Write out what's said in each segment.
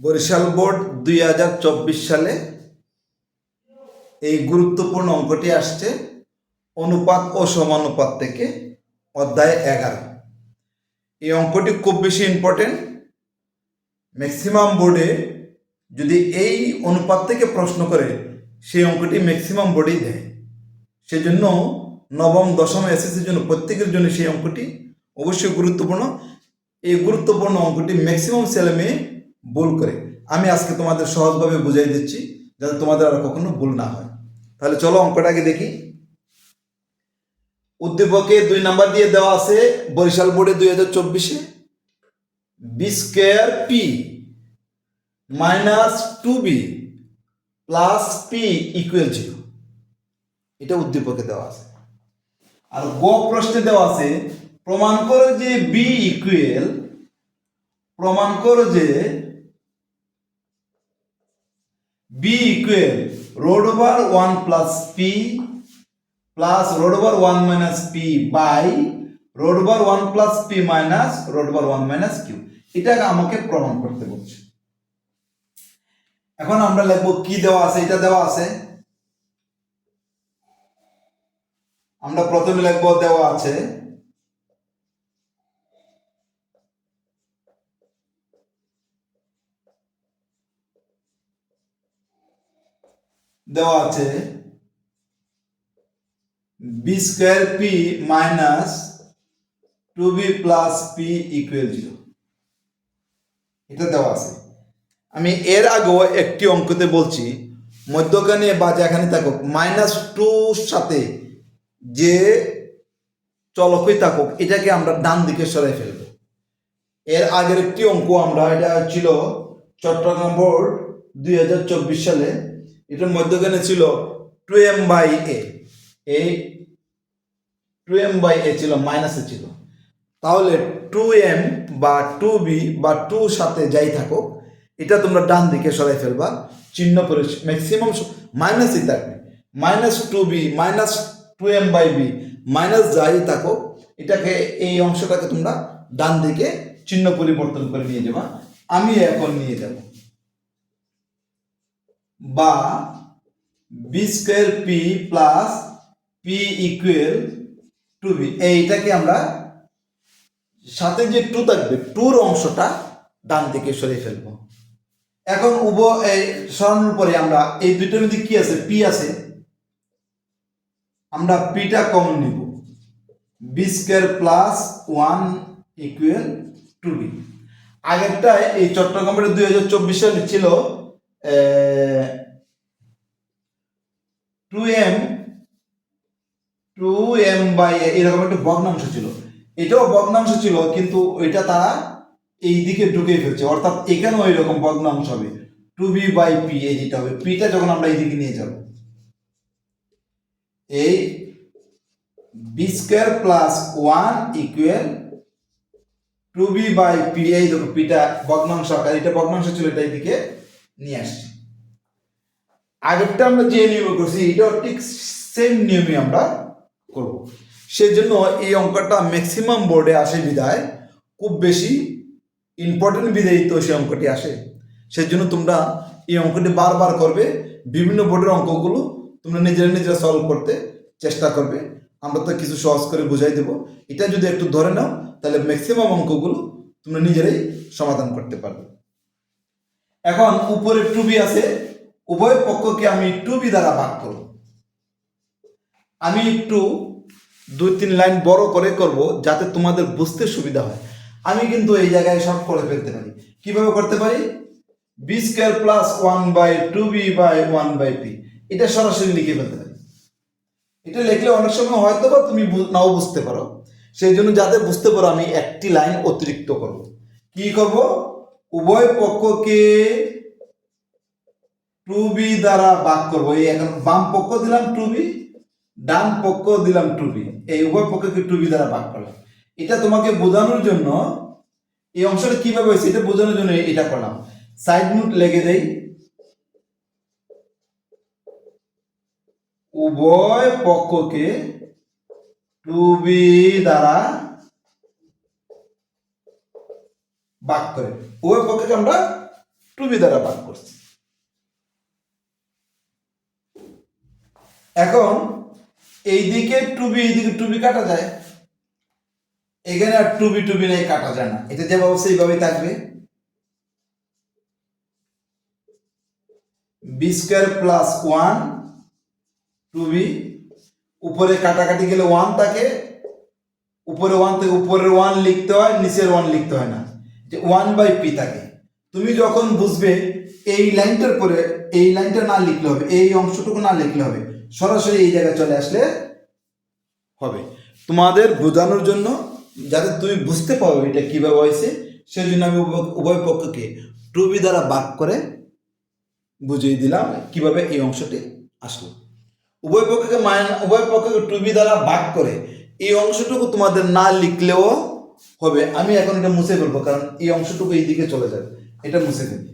Barishal board দুই হাজার চব্বিশ সালে এই গুরুত্বপূর্ণ অঙ্কটি আসছে, অনুপাত ও সমানুপাত থেকে অধ্যায় এগারো। এই অঙ্কটি খুব বেশি ইম্পর্টেন্ট ম্যাক্সিমাম বোর্ডে যদি এই অনুপাত থেকে প্রশ্ন করে, সেই অঙ্কটি ম্যাক্সিমাম বোর্ডেই দেয়। সেজন্য নবম, দশম এসএসসির জন্য, প্রত্যেকের জন্য সেই অঙ্কটি অবশ্যই গুরুত্বপূর্ণ। এই গুরুত্বপূর্ণ অঙ্কটি ম্যাক্সিমাম ছেলে মেয়ে ভুল করে। আমি আজকে তোমাদের সহজভাবে বুঝাই দিচ্ছি যাতে তোমাদের আর কখনো ভুল না হয়। তাহলে চলো অঙ্কটাকে দেখি। উদ্দীপকে দুই নাম্বার দিয়ে দেওয়া আছে, বরিশাল বোর্ডে দুই হাজার চব্বিশে। B square P minus two B plus P equal zero. এটা উদ্দীপকে দেওয়া আছে। আর গ প্রশ্নে দেওয়া আছে, প্রমাণ করো যে বি ইকুয়াল, প্রমাণ করো যে B equal root over one plus P plus root over one minus P by root over one plus P minus root over one minus Q এটা আমাকে প্রমাণ করতে বলছে। এখন আমরা লিখব কি দেওয়া আছে, এটা দেওয়া আছে। আমরা প্রথমে লিখব দেওয়া আছে দেওয়া আছে B square P minus two B plus P equal zero এটা দেওয়া আছে। আমি এর আগেও একটি অঙ্কতে বলছি, মধ্যখানে বা যেখানে থাকুক মাইনাস টুর সাথে যে চলকই থাকুক, এটাকে আমরা ডান দিকে সরাই ফেলব। এর আগের একটি অঙ্ক আমরা, এটা ছিল চট্টগ্রাম বোর্ড দুই হাজার চব্বিশ সালে এটার মধ্যখানে ছিল টু এম বাই এ এই টু এম বাই এ ছিল মাইনাসে ছিল। তাহলে টু এম বা টু বি বা টু সাথে যাই থাকো এটা তোমরা ডান দিকে সরাই ফেলবা। চিহ্ন করে ম্যাক্সিমাম মাইনাসই থাকবে। Minus two B minus two M by B minus যাই থাকো এটাকে এই অংশটাকে তোমরা ডান দিকে চিহ্ন পরিবর্তন করে নিয়ে যাবা। আমি এখন নিয়ে যাব। বা B square P plus P equal two B এইটাকে আমরা সাথে যে টু থাকবে টুর অংশটা ডান দিকে সরিয়ে ফেলব। এখন এই সরানোর পরে আমরা এই দুইটার মধ্যে কি আছে? পি আছে। আমরা পিটা কমন নিব। B square plus one equal two B আগেরটায় এই চট্টগ্রামের দুই হাজার চব্বিশ সালে ছিল two M two M by এরকম একটা ভগ্নাংশ ছিল। এটাও ভগ্নাংশ ছিল, কিন্তু ওইটা তারা এই দিকে ঢুকে ফেলছে। অর্থাৎ এখানেও এরকম ভগ্নাংশ হবে। টু বি বাই পি এই যেটা হবে পিটা যখন আমরা এইদিকে নিয়ে যাব, এই B square plus one equal two B by P এই দেখো পিটা ভগ্নাংশ আকার, এটা ভগ্নাংশ ছিল, এটা এইদিকে। নিয়ে আসছি। আগেরটা আমরা যে নিয়মে করছি, এটাও ঠিক সেম নিয়মে আমরা করব। সেজন্য এই অঙ্কটা ম্যাক্সিমাম বোর্ডে আসে বিধায় খুব বেশি ইম্পর্টেন্ট বিধায়িত সেই অঙ্কটি আসে। সেজন্য তোমরা এই অঙ্কটি বারবার করবে। বিভিন্ন বোর্ডের অঙ্কগুলো তোমরা নিজেরা নিজেরা সলভ করতে চেষ্টা করবে। আমরা তো কিছু সহজ করে বুঝাই দেব। এটা যদি একটু ধরে নাও, তাহলে ম্যাক্সিমাম অঙ্কগুলো তোমরা নিজেরাই সমাধান করতে পারবে। এখন উপরে টুবি আছে, উভয় পক্ষকে আমি টু বি দ্বারা ভাগ করব। আমি একটু দুই তিন লাইন বড় করে করব যাতে তোমাদের বুঝতে সুবিধা হয়। আমি কিন্তু এই জায়গায় সব করে ফেলতে পারি। কীভাবে করতে পারি? B square plus one by two B by one by P এটা সরাসরি লিখে ফেলতে পারি। এটা লিখলে অনেক সময় হয়তো বা তুমি বু- নাও বুঝতে পারো। সেই জন্য যাতে বুঝতে পারো, আমি একটি লাইন অতিরিক্ত করব। কি করব? উভয় পক্ষকে টু বি দ্বারা ভাগ করব। এই এখন বাম পক্ষ দিলাম টু বি ডান পক্ষ দিলাম টু বি এই উভয় পক্ষকে টু বি দ্বারা ভাগ করলাম। এটা তোমাকে বোঝানোর জন্য এই অংশটা কীভাবে হয়েছে এটা বোঝানোর জন্য এটা করলাম। সাইড নোট লেগে দেই। উভয় পক্ষকে টু বি দ্বারা ভাগ করে। উভয় পক্ষকে আমরা টু বি দ্বারা ভাগ করছি। এখন এইদিকে টু বি এইদিকে টু বি কাটা যায়। এখানে আর টু বি টু বি নাই, কাটা যায় না। এটা যেভাবে সেইভাবেই থাকবে। B square plus one two B উপরে কাটাকাটি গেলে ওয়ান থাকে। উপরে ওয়ান থেকে উপরের ওয়ান লিখতে হয়, নিচের ওয়ান লিখতে হয় না। যে ওয়ান বাই পি থাকে। তুমি যখন বুঝবে, এই লাইনটার পরে এই লাইনটা না লিখলে হবে, এই অংশটুকু না লিখলে হবে, সরাসরি এই জায়গায় চলে আসলে হবে। তোমাদের বোঝানোর জন্য যাতে তুমি বুঝতে পারো এটা কীভাবে হয়েছে সেই জন্য আমি উভয়- পক্ষকে টু বি দ্বারা বাক করে বুঝিয়ে দিলাম কীভাবে এই অংশটি আসলো। উভয় পক্ষকে মাইন উভয় পক্ষকে টু বি দ্বারা ভাগ করে এই অংশটুকু তোমাদের না লিখলেও হবে, আমি এখন এটা মুছে ফেলব, কারণ এই অংশটুকু এই দিকে চলে যাবে। এটা মুছে ফেলি।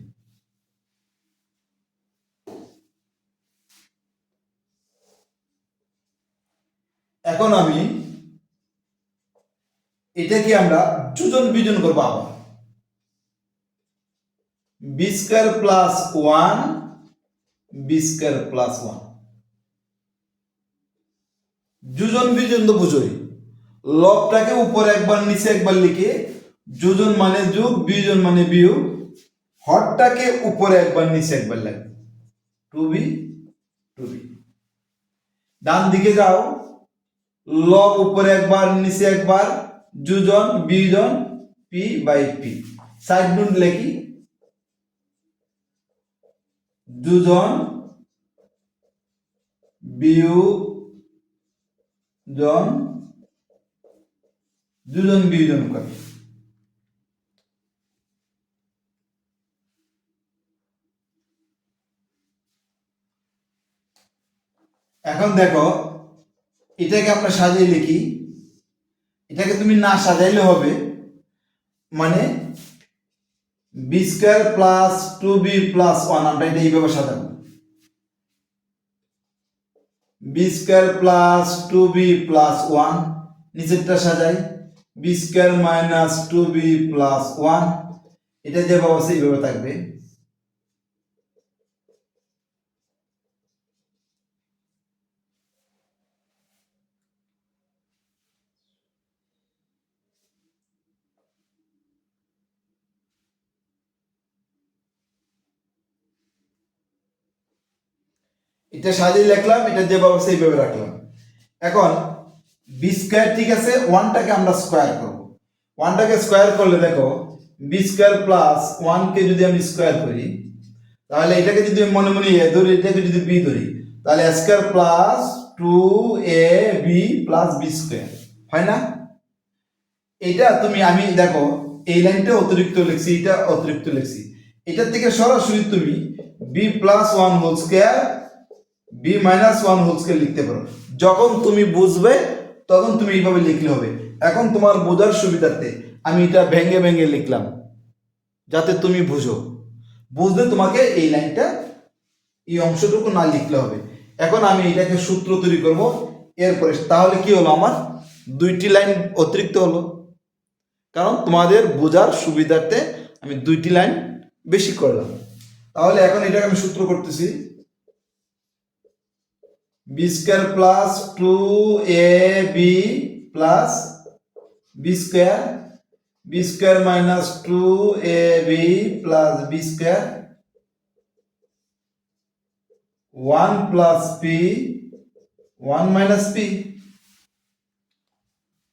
এখন আমি এটাকে আমরা যোজন বিজন করব আবার। B plus one B square plus one যোজন বিজন তো বুঝোই। লবটাকে উপরে একবার, নিচে একবার লিখে যোজন মানে যোগ বিজন মানে বিয়োগ। হরটাকে উপরে একবার, নিচে একবার লাগে টু বি টু বি। ডান দিকে যাও। লব উপরে একবার, নিচে একবার, যোজন বিজন P by P. Side note লেখি। যোজন বিয়োগ জন দুজন বিয়োজন করে এখন দেখো, এটাকে আমরা সাজিয়ে লিখি। এটাকে তুমি না সাজাইলে হবে। মানে B square plus two B plus one আমরা এটা এইভাবে সাজাবো। B square plus two B plus one নিচেরটা সাজাই। B square minus two B plus one. এটা যেভাবে আছে এইভাবে থাকবে। এটা সাজিয়ে লিখলাম, এটা যেভাবে সেইভাবে রাখলাম। এখন বি স্কোয়ার ঠিক আছে? ওয়ানটাকে আমরা স্কোয়ার করব। ওয়ানটাকে স্কোয়ার করলে দেখো বি স্কোয়ার প্লাস ওয়ানকে যদি আমি স্কোয়ার করি, তাহলে এটাকে যদি আমি মনে মনে এ ধরি, এটাকে যদি বি ধরি, তাহলে square plus two A B plus B square হয় না? এটা তুমি, আমি দেখো, এই লাইনটা অতিরিক্ত লিখছি, এটা অতিরিক্ত লিখছি। এটার থেকে সরাসরি তুমি B plus one whole square B minus one whole square লিখতে পারো। যখন তুমি বুঝবে তখন তুমি এইভাবে লিখলে হবে। এখন তোমার বোঝার সুবিধার্থে আমি এটা ভেঙে ভেঙে লিখলাম। যাতে তুমি বুঝো। বুঝলে তোমাকে এই লাইনটা, এই অংশটুকু না লিখলে হবে। এখন আমি এটাকে সূত্র তৈরি করব। এরপরে তাহলে কি হলো আমার? দুইটি লাইন অতিরিক্ত হলো। কারণ তোমাদের বোঝার সুবিধার্থে আমি দুইটি লাইন বেশি করলাম। তাহলে এখন এটাকে আমি সূত্র করতেছি। B square plus two A B plus B square B square minus two A B plus B square one plus P one minus P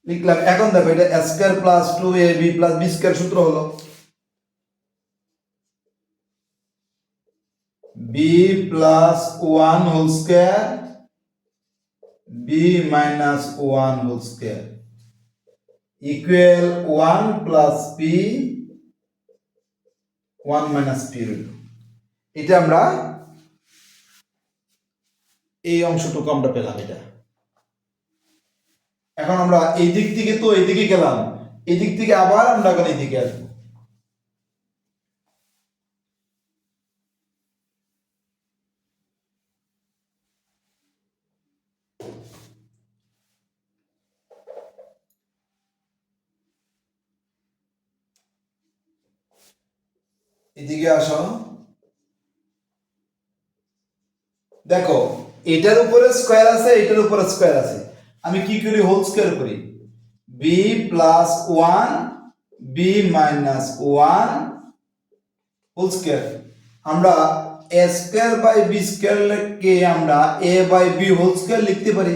লিখলাম, এখন দেখো এটা square plus two A B plus B square সূত্র হলো। B plus one whole square B minus one whole square equal one plus P one minus P এটা আমরা এই অংশটুকু আমরা পেলাম এটা। এখন আমরা এই দিক থেকে তো এই দিকে গেলাম এই দিক থেকে আবার আমরা এখন এই দিকে আসব। এদিকে আসো। দেখো, এটার উপরে স্কোয়ার আছে, এটার উপরে স্কোয়ার আছে। আমি কি করি? হোল স্কোয়ার করি। B plus one B minus one whole square আমরা এ স্কোয়ার বাই বি স্কোয়ারকে আমরা A by B whole square লিখতে পারি।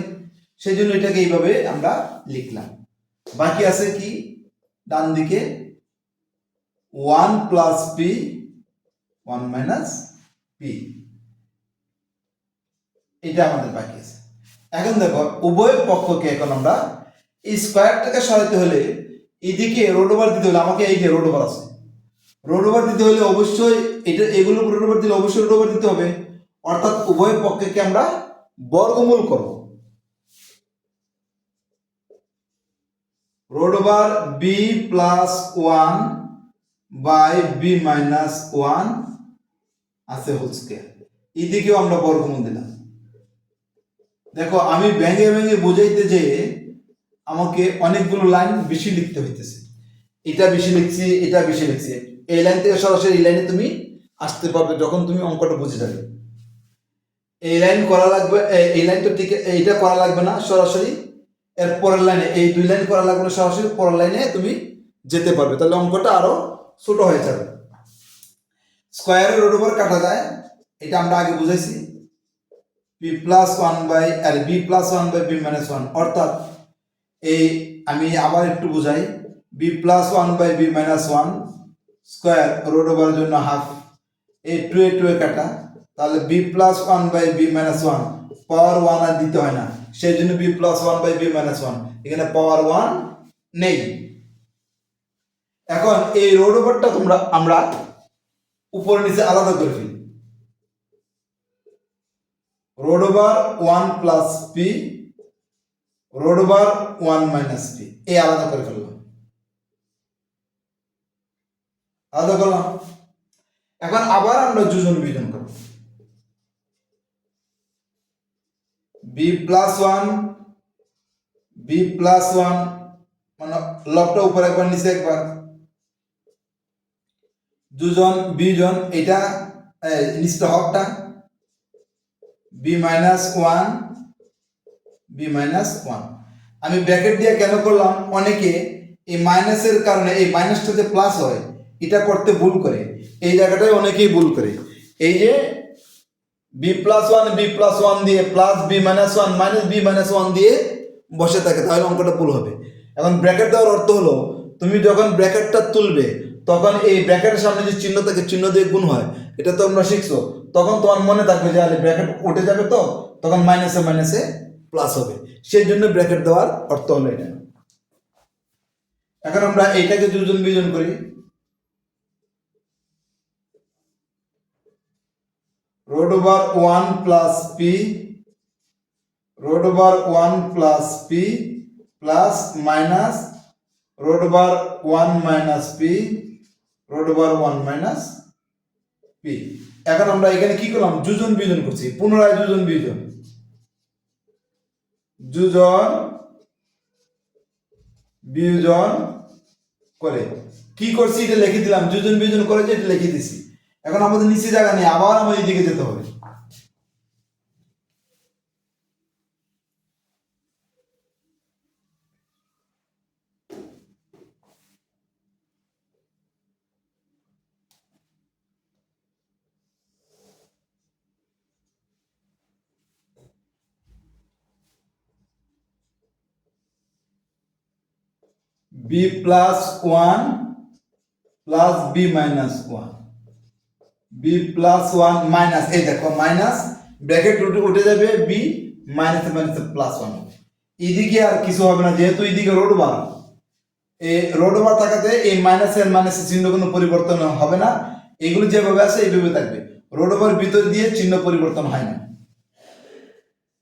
সেই জন্য এটাকে এইভাবে আমরা লিখলাম। বাকি আছে কি? ডান দিকে one plus P, one minus P. এটা আমাদের বাকি আছে। এখন দেখো উভয় পক্ষকে এখন আমরা এই স্কোয়ারটাকে সরাইতে হলে এদিকে রোড ওভার দিতে হলে, আমাকে এই যে রোড ওভার আছে। রোড ওভার দিতে হলে অবশ্যই এটা এগুলো রোড ওভার দিলে অবশ্যই রোড ওভার দিতে হবে। অর্থাৎ উভয় পক্ষকে আমরা বর্গমূল করব। Root over B plus one by B minus one আছে হোল স্কোয়ার এদিকেও আমরা বর্গমূল দিলাম। দেখো, আমি ভেঙে ভেঙে বোঝাইতে যে আমাকে অনেকগুলো লাইন বেশি লিখতে হইতেছে। এটা বেশি লিখছি, এটা বেশি লিখছি। এই লাইন থেকে সরাসরি এই লাইনে তুমি আসতে পারবে যখন তুমি অঙ্কটা বুঝে যাবে। এই লাইন করা লাগবে এই লাইনটা ঠিক, এইটা করা লাগবে না সরাসরি। এর পরের লাইনে, এই দুই লাইন করা লাগবে না সরাসরি, পরের লাইনে তুমি যেতে পারবে। তাহলে অঙ্কটা আরও ছোট হয়ে যাবে। স্কোয়ারের রোড ওভার কাটা যায়। এটা আমরা আগে বুঝাইছি। B plus one by R B plus one by B minus one অর্থাৎ এই আমি আবার একটু বুঝাই। B plus one by B minus one square root ওভারের জন্য হাফ এই টু এ টু এ কাটা। তাহলে B plus one by B minus one power one আর দিতে হয় না। সেই জন্য B plus one by B minus one এখানে পাওয়ার ওয়ান নেই। এখন এই রোড ওভারটা তোমরা, আমরা উপরে নিচে আলাদা করে ফেলি। Root over one plus P root over one minus P এই আলাদা করে ফেললাম। আলাদা করলাম। এখন আবার আমরা যোজন বিজন করব। B plus one B plus one মানে লবটা উপরে একবার, নিচে একবার। দুজন বিজন এটা নিচটা হকটা B minus one B minus one আমি ব্র্যাকেট দিয়ে কেন করলাম? অনেকে এই মাইনাসের কারণে, এই মাইনাসটা যে প্লাস হয়। এটা করতে ভুল করে। এই জায়গাটায় অনেকেই ভুল করে। এই যে B plus one B plus one দিয়ে plus B minus one minus B minus one দিয়ে বসে থাকে, তাহলে অঙ্কটা ভুল হবে। এখন ব্র্যাকেট দেওয়ার অর্থ হলো, তুমি যখন ব্র্যাকেটটা তুলবে তখন এই ব্র্যাকেটের সামনে যে চিহ্ন থাকে, চিহ্ন দিয়ে গুণ হয়, এটা তো আমরা শিখছো। তখন তোমার মনে থাকবে যে, আরে ব্র্যাকেট উঠে যাবে তো, তখন মাইনাসে মাইনাসে প্লাস হবে। সেই জন্য ব্র্যাকেট দেওয়ার অর্থ হলো এটা। এখন আমরা এইটাকে দুজন বিজন করি। root over 1 plus p, root over 1 plus p plus minus, root over 1 minus p root over 1 minus p এখন আমরা এখানে কি করলাম? যোজন বিজন করছি। পুনরায় যোজন বিজন যোজন বিয়োজন করে। কি করছি? এটা লিখে দিলাম। যোজন বিয়োজন করে যে এটা লিখে দিছি। এখন আমাদের নিচে জায়গা নেই। আবার আমাদের দিকে যেতে হবে। B plus one plus B minus one B plus one minus এই দেখো মাইনাস ব্র্যাকেট উঠে উঠে যাবে B minus minus plus one এদিকে আর কিছু হবে না, যেহেতু এদিকে রোড বার এই রোড বার থাকাতে এই মাইনাস মাইনাসের মাইনাসের চিহ্ন কোনো পরিবর্তন হবে না। এগুলো যেভাবে আছে, এইভাবে থাকবে। রোড ওভার ভিতর দিয়ে চিহ্ন পরিবর্তন হয় না।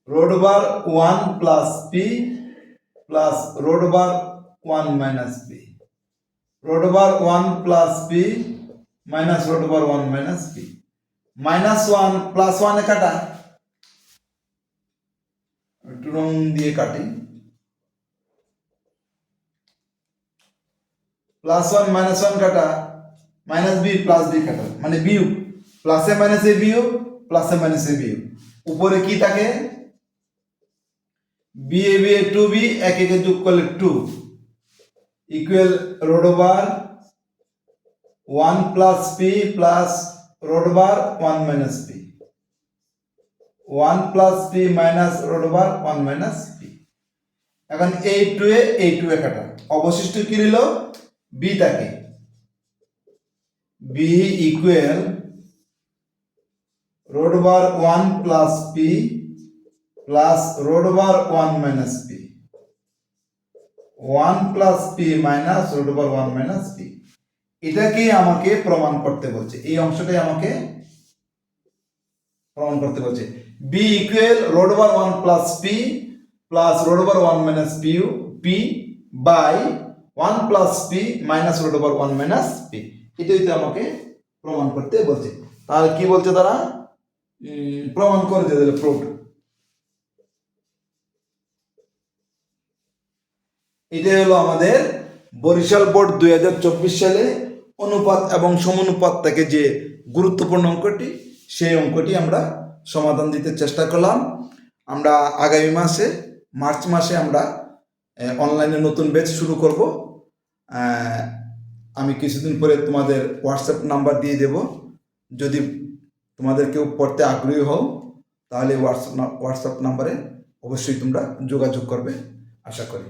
Root bar one plus P plus root over one minus P over 1 plus p minus root over 1 minus p minus 1 plus 1 এ কাটা। একটু রং দিয়ে কাটি। প্লাস ওয়ান মাইনাস ওয়ান কাটা। মাইনাস বি প্লাস বি কাটা। মানে বিয়োগ। প্লাসে মাইনাসে বিয়োগ প্লাসে মাইনাসে বিয়োগ। উপরে কি থাকে? B A B A two B এক একে যোগ করলে two equal root over one plus P plus root over one minus P one plus P minus root over one minus P এখন এই টু এ এই টু এ কাটা। অবশিষ্ট কি রইল বি থাকে B equal root over one plus P plus root over one minus one plus P minus root over one minus P. এটাকে আমাকে প্রমাণ করতে বলছে। এই অংশটাই আমাকে প্রমাণ করতে বলছে। B equal root over one plus P plus root over one minus P P by one plus P minus root over one minus P. এটাই তো আমাকে প্রমাণ করতে বলছে। তাহলে কি বলছে তারা? প্রমাণ করে দিয়ে দিলে প্রুফ এটাই হলো আমাদের বরিশাল বোর্ড দু হাজার চব্বিশ সালে অনুপাত এবং সমানুপাত থেকে যে গুরুত্বপূর্ণ অঙ্কটি, সেই অঙ্কটি আমরা সমাধান দিতে চেষ্টা করলাম। আমরা আগামী মাসে, মার্চ মাসে আমরা অনলাইনে নতুন ব্যাচ শুরু করব। আমি কিছুদিন পরে তোমাদের হোয়াটসঅ্যাপ নাম্বার দিয়ে দেব। যদি তোমাদের কেউ পড়তে আগ্রহী হও, তাহলে হোয়াটসঅ্যাপ হোয়াটসঅ্যাপ নাম্বারে অবশ্যই তোমরা যোগাযোগ করবে, আশা করি।